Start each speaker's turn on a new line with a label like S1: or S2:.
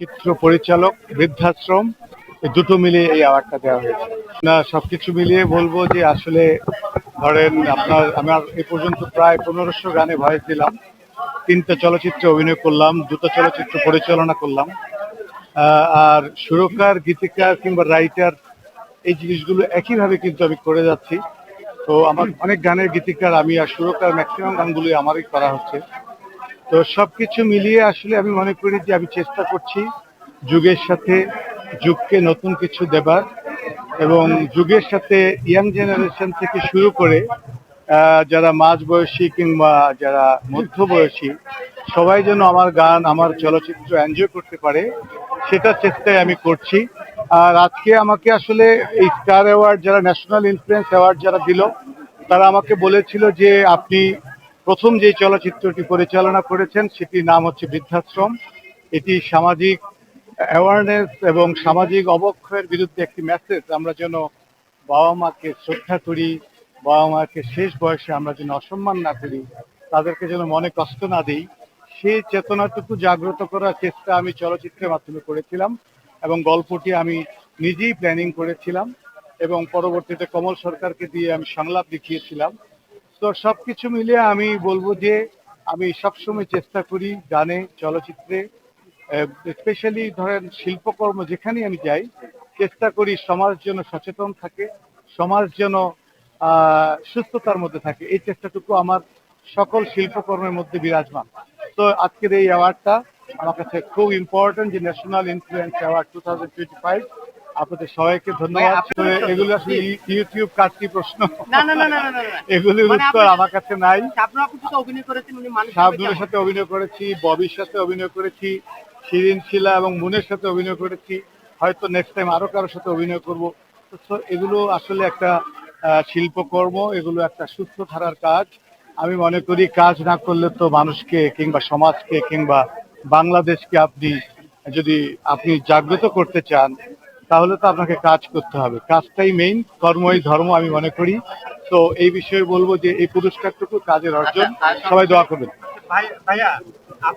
S1: চিত্র পরিচালক, বৃদ্ধাশ্রম দুটো মিলিয়ে এই অ্যাওয়ার্ডটা দেওয়া হয়েছে। না, সবকিছু মিলিয়ে বলব যে আসলে ধরেন আপনার, আমার এ পর্যন্ত প্রায় পনেরোশো গানে ভয়েস দিলাম। তিনটা চলচ্চিত্রে অভিনয় করলাম, দুটো চলচ্চিত্র পরিচালনা করলাম। আর সুরকার, গীতিকার কিংবা রাইটার এই জিনিসগুলো একইভাবে কিন্তু আমি করে যাচ্ছি। তো আমার অনেক গানের গীতিকার, আমি আর সুরকার ম্যাক্সিমাম গানগুলি আমারই করা হচ্ছে। তো সব কিছু মিলিয়ে আসলে আমি মনে করি যে আমি চেষ্টা করছি যুগের সাথে যুগকে নতুন কিছু দেবার এবং যুগের সাথে ইয়াং জেনারেশন থেকে শুরু করে যারা মাঝ বয়সী কিংবা যারা মধ্যবয়সী, সবাই যেন আমার গান, আমার চলচ্চিত্র এনজয় করতে পারে সেটা চেষ্টাই আমি করছি। আর আজকে আমাকে আসলে এই স্টার অ্যাওয়ার্ড যারা ন্যাশনাল ইনফ্লুয়েন্স অ্যাওয়ার্ড যারা দিল, তারা আমাকে বলেছিল যে আপনি প্রথম যে চলচ্চিত্রটি পরিচালনা করেছেন, সেটির নাম হচ্ছে বৃদ্ধাশ্রম। এটি সামাজিক অ্যাওয়ারনেস এবং সামাজিক অবক্ষয়ের বিরুদ্ধে একটি মেসেজ আমরা যেন বাবা মাকে শ্রদ্ধা করি, বাবা মাকে শেষ বয়সে আমরা যেন অসম্মান না করি, তাদেরকে যেন মনে কষ্ট না দিই সেই চেতনাটুকু জাগ্রত করার চেষ্টা আমি চলচ্চিত্রের মাধ্যমে করেছিলাম এবং গল্পটি আমি নিজেই প্ল্যানিং করেছিলাম এবং পরবর্তীতে কমল সরকারকে দিয়ে আমি সংলাপ লিখিয়েছিলাম। তো সব কিছু মিলিয়ে আমি বলব যে আমি সবসময় চেষ্টা করি গানে, চলচ্চিত্রে স্পেশালি ধরেন শিল্পকর্ম যেখানেই আমি যাই, চেষ্টা করি সমাজ যেন সচেতন থাকে, সমাজ যেন সুস্থতার মধ্যে থাকে। এই চেষ্টাটুকু আমার সকল শিল্পকর্মের মধ্যে বিরাজমান। তো আজকের এই অ্যাওয়ার্ডটা আমার কাছে খুব ইম্পর্টেন্ট যে national influence award two thousand twenty five আপনাদের সবাইকে ধন্যবাদ। এগুলো আসলে ইউটিউব কাটতি প্রশ্ন।
S2: না না না না না।
S1: এগুলির
S2: মানে
S1: উত্তর আমার কাছে নাই। শাবনুরের সাথে অভিনয় করেছি ববির সাথে অভিনয় করেছি শিরিন শিলা এবং মুনের সাথে অভিনয় করেছি। হয়তো নেক্সট টাইম আরও কারোর সাথে অভিনয় করব। তো এগুলো আসলে একটা শিল্পকর্ম এগুলো একটা সুস্থ ধারার কাজ। আমি মনে করি কাজ না করলে তো মানুষকে কিংবা সমাজকে কিংবা বাংলাদেশকে আপনি যদি আপনি জাগ্রত করতে চান তাহলে তো আপনাকে কাজ করতে হবে। কাজটাই মেইন কর্মই ধর্ম আমি মনে করি। তো এই বিষয়ে বলব যে, এই পুরস্কারটুকু কাজের অর্জন সবাই দোয়া করবেন।
S2: ভাইয়া, আপনার